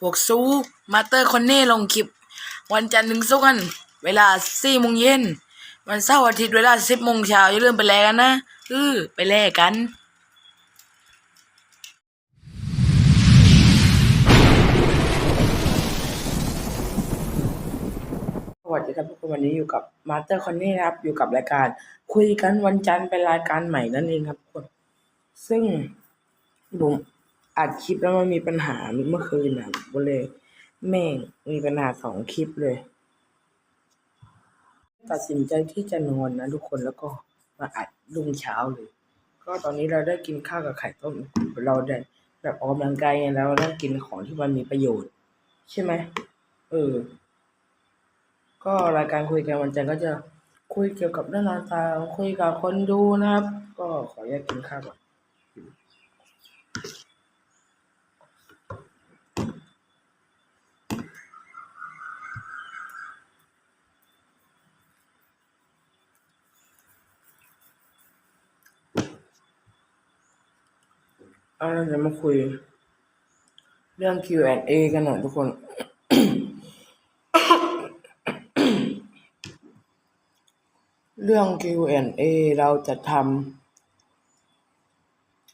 พวกซูมาเตอร์คอนเน่ลงคลิป วันจันทร์ถึงศุกร์เวลาสี่โมงเย็นวันเสาร์อาทิตย์เวลาสิบโมงเช้าอย่าลืมไปแลกกันนะเออไปแลกกันสวัสดีครับทุกคนวันนี้อยู่กับมาสเตอร์คอนนี่นะครับ อยู่กับรายการ คุยกันวันจันทร์เป็นรายการใหม่นั่นเองครับทุกคน ซึ่งผม อัดคลิปแล้วมันมีปัญหาเมื่อคืนนะผมเลย แม่งมีปัญหาสองคลิปเลย ตัดสินใจที่จะนอนนะทุกคนแล้วก็มาอัดรุ่งเช้าเลย ก็ตอนนี้เราได้กินข้าวกับไข่ต้มเราได้แบบออกกำลังกายไงแล้วเราได้กินของที่มันมีประโยชน์ ใช่ไหมเออ ก็รายการคุยกันวันจันทร์ก็จะคุยเกี่ยวกับเรื่องต่างๆคุยกับคนดูนะครับ ก็ขออนุญากินข้าวก่อน เอาเราจะมาคุย เรื่อง Q&A กันหน่อยทุกคน เรื่อง Q&A เราจะทำ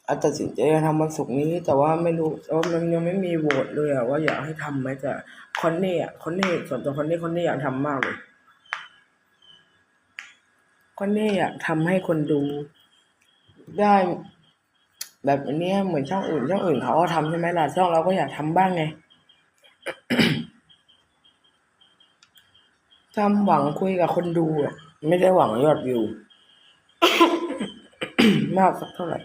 อาจตัดสินใจะทำวันศุกร์นี้ แต่ว่าไม่รู้ว่ามันยังไม่มีโหวตเลยอะว่าอยากให้ทำไหมแต่คอนเน่อะคอนเน่ส่วนตัวคอนเน่คอนเน่อยากทำมากเลยคอนเน่อยากทำให้คนดูได้ แบบอันเนี้ยเหมือนช่องอื่นช่องอื่นเขาก็ทำใช่ไหมล่ะช่องเราก็อยากทำบ้างไงทำหวังคุยกับคนดูอะไม่ได้หวังยอดวิวมากสักเท่าไหร่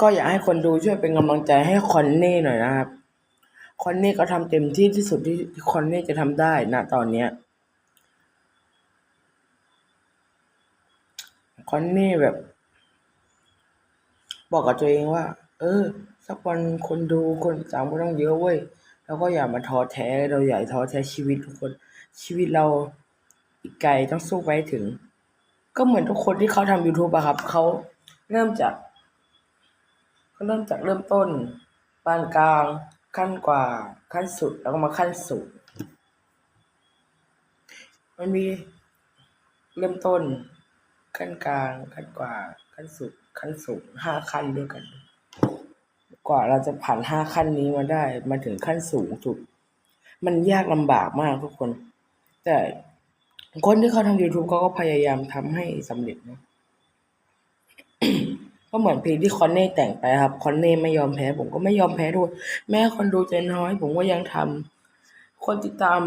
ก็อยากให้คนดูช่วยเป็นกำลังใจให้คอนเน่หน่อยนะครับ คอนเน่ก็ทำเต็มที่ที่สุดที่คอนเน่จะทำได้นะตอนเนี้ยคอนเน่แบบ บอกกับตัวเองว่า เออ สักวันคนดูคนตามก็ต้องเยอะเว้ยแล้วก็อย่ามาท้อแท้เราอย่ท้อแท้ชีวิตทุกคนชีวิตเราอีกไกลต้องสู้ไปถึง ก็เหมือนทุกคนที่เขาทำ YouTube อะครับเขาเริ่มจากเขาเริ่มจากเริ่มต้นปานกลาง ขั้นกว่าขั้นสุดแล้วก็มาขั้นสูงมันมีเริ่มต้นขั้นกลางขั้นกว่าขั้นสุดขั้นสูงห้าขั้นด้วยกัน กว่าเราจะผ่านห้าขั้นนี้มาได้มาถึงขั้นสูงสุด มันยากลำบากมากทุกคน แต่คนที่เขาทำ YouTube เขาก็พยายามทำให้สำเร็จนะ ก็เหมือนเพลงที่คอนเน่แต่งไปครับ คอนเน่ไม่ยอมแพ้ ผมก็ไม่ยอมแพ้ด้วย แม้คนดูจะน้อย ผมก็ยังทำคนติดตาม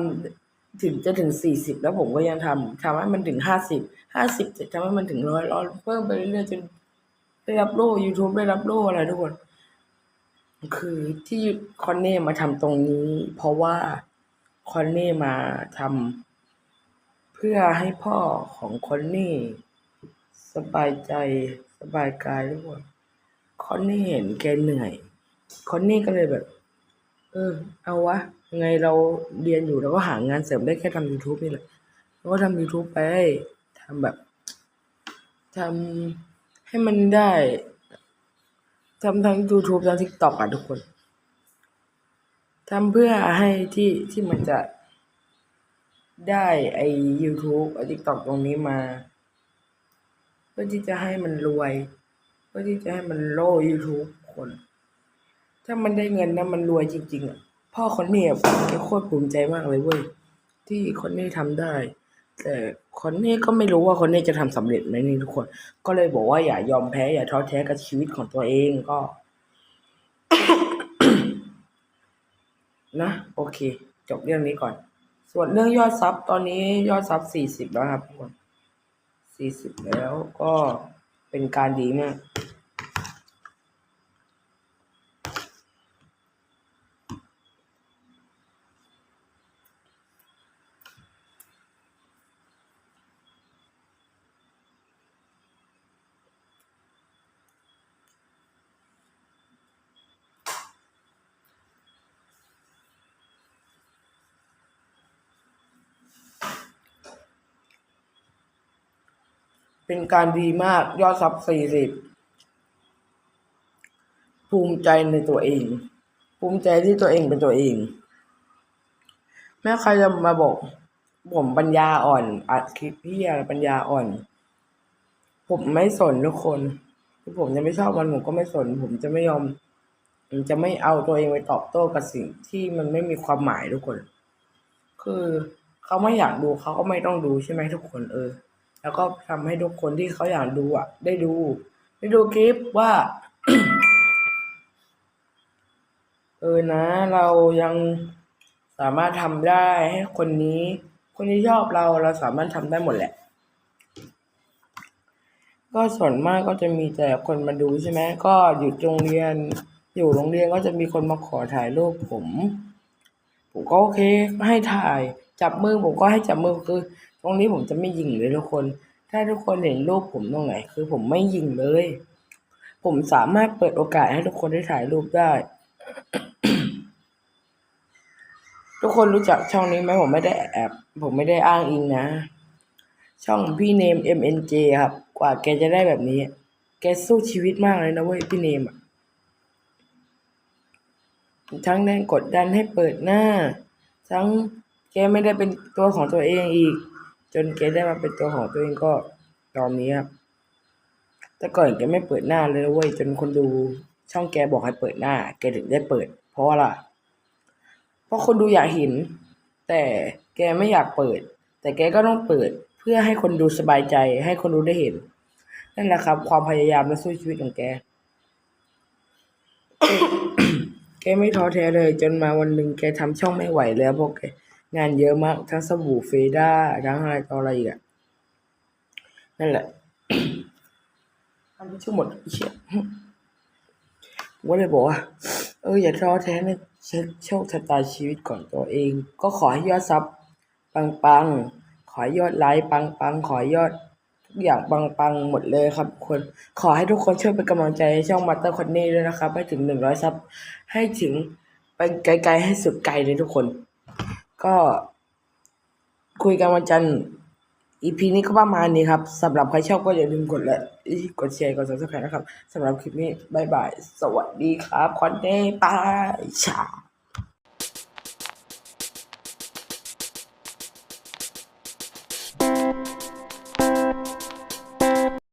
ถึงจะถึงสี่สิบแล้วผมก็ยังทำทำให้มันถึงห้าสิบห้าสิบจะทำให้มันถึงร้อยร้อยเพิ่มไปเรื่อยๆจนได้รับโล่ YouTube ได้รับโล่อะไรทุกคน คือที่คอนเน่มาทำตรงนี้ เพราะว่าคอนเน่มาทำเพื่อให้พ่อของคอนเน่สบายใจ สบายกายทุกคนคอนเน่เห็นแกเหนื่อย คอนเน่ก็เลยแบบ เออ เอาวะไงเราเรียนอยู่เราก็หางานเสริมได้แค่ทำ YouTube นี่แหละเราก็ทำ YouTube ไปทำแบบทำให้มันได้ทำทั้ง YouTube ทั้ง TikTok อะทุกคนทำเพื่อให้ที่ที่มันจะได้ไอ้ YouTube ไอ้ TikTok ตรงนี้มา เพื่อที่จะให้มันรวย เพื่อที่จะให้มันโล่ YouTube คน ถ้ามันได้เงินนะมันรวยจริง ๆอะพ่อคนนี้อะโคตรภูมิใจมากเลยเว้ยที่คนนี้ทำได้ แต่คนนี้ก็ไม่รู้ว่าคนนี้จะทำสำเร็จไหมนี่ทุกคน ก็เลยบอกว่าอย่ายอมแพ้อย่าท้อแท้กับชีวิตของตัวเองก็ นะ โอเค จบเรื่องนี้ก่อน ส่วนเรื่องยอดซับตอนนี้ยอดซับสี่สิบแล้วครับทุกคน 40 แล้วก็เป็นการดีมาก เป็นการดีมากยอดซับสี่สิบภูมิใจในตัวเอง ภูมิใจที่ตัวเองเป็นตัวเอง แม้ใครจะมาบอก ผมปัญญาอ่อนอัดคลิปพี่อะไรปัญญาอ่อน ผมไม่สนทุกคนคือผมจะไม่ชอบมันผมก็ไม่สน ผมจะไม่ยอมผมจะไม่เอาตัวเองไปตอบโต้กับสิ่งที่มันไม่มีความหมายทุกคน คือเขาไม่อยากดูเขาก็ไม่ต้องดูใช่ไหมทุกคนเออ แล้วก็ทำให้ทุกคนที่เขาอยากดูอะ ได้ดู ได้ดูคลิปว่า เออนะ เรายังสามารถทำได้ให้คนนี้ คนที่ชอบเราเราสามารถทำได้หมดแหละ ก็ส่วนมากก็จะมีแต่คนมาดูใช่ไหมก็อยู่โรงเรียน อยู่โรงเรียนก็จะมีคนมาขอถ่ายรูปผม ผมก็โอเคให้ถ่าย จับมือผมก็ให้จับมือคือ ตรงนี้ผมจะไม่ยิงเลยทุกคน ถ้าทุกคนเห็นรูปผมตรงไหน คือผมไม่ยิงเลย ผมสามารถเปิดโอกาสให้ทุกคนได้ถ่ายรูปได้ ทุกคนรู้จักช่องนี้ไหมผมไม่ได้แอบผมไม่ได้อ้างอิงนะ ช่องพี่เนม MNJ ครับ กว่าแกจะได้แบบนี้ แกสู้ชีวิตมากเลยนะเว้ยพี่เนมอะทั้งแรงกดดันให้เปิดหน้า ทั้งแกไม่ได้เป็นตัวของตัวเองอีก จนแกได้มาเป็นตัวของตัวเองก็ตอนนี้ครับแต่ก่อนแกไม่เปิดหน้าเลยเว้ยจนคนดูช่องแกบอกให้เปิดหน้า แกถึงได้เปิด เพราะว่าอะไรเพราะคนดูอยากเห็น แต่แกไม่อยากเปิด แต่แกก็ต้องเปิดเพื่อให้คนดูสบายใจ ให้คนดูได้เห็น นั่นแหละครับ ความพยายามและสู้ชีวิตของแก แกไม่ท้อแท้เลย จนมาวันหนึ่งแกทำช่องไม่ไหวแล้วเพราะแก งานเยอะมาก ทั้งสบู่เฟด้าทั้งอะไรต่ออะไรอีกอะนั่นแหละทำไปชั่วหมดเชี่ยผมก็เลยบอกว่า เอออย่าท้อแท้ในโชคชะตาชีวิตของตัวเอง ก็ขอให้ยอดซับปังๆขอให้ยอดไลค์ปังๆขอยอดทุกอย่างปังๆหมดเลยครับทุกคน ขอให้ทุกคนช่วยเป็นกำลังใจให้ช่องมาเตอร์คอนเน่ด้วยนะครับ ให้ถึงหนึ่งร้อยซับให้ถึงไปไกลๆให้สุดไกลเลยทุกคน ก็คุยกันวันจันทร์ EP นี้ก็ประมาณนี้ครับสำหรับใครชอบก็อย่าลืมกดไลค์กดแชร์กด subscribe นะครับสำหรับคลิปนี้บายบาย สวัสดีครับคอนเน่ปาชา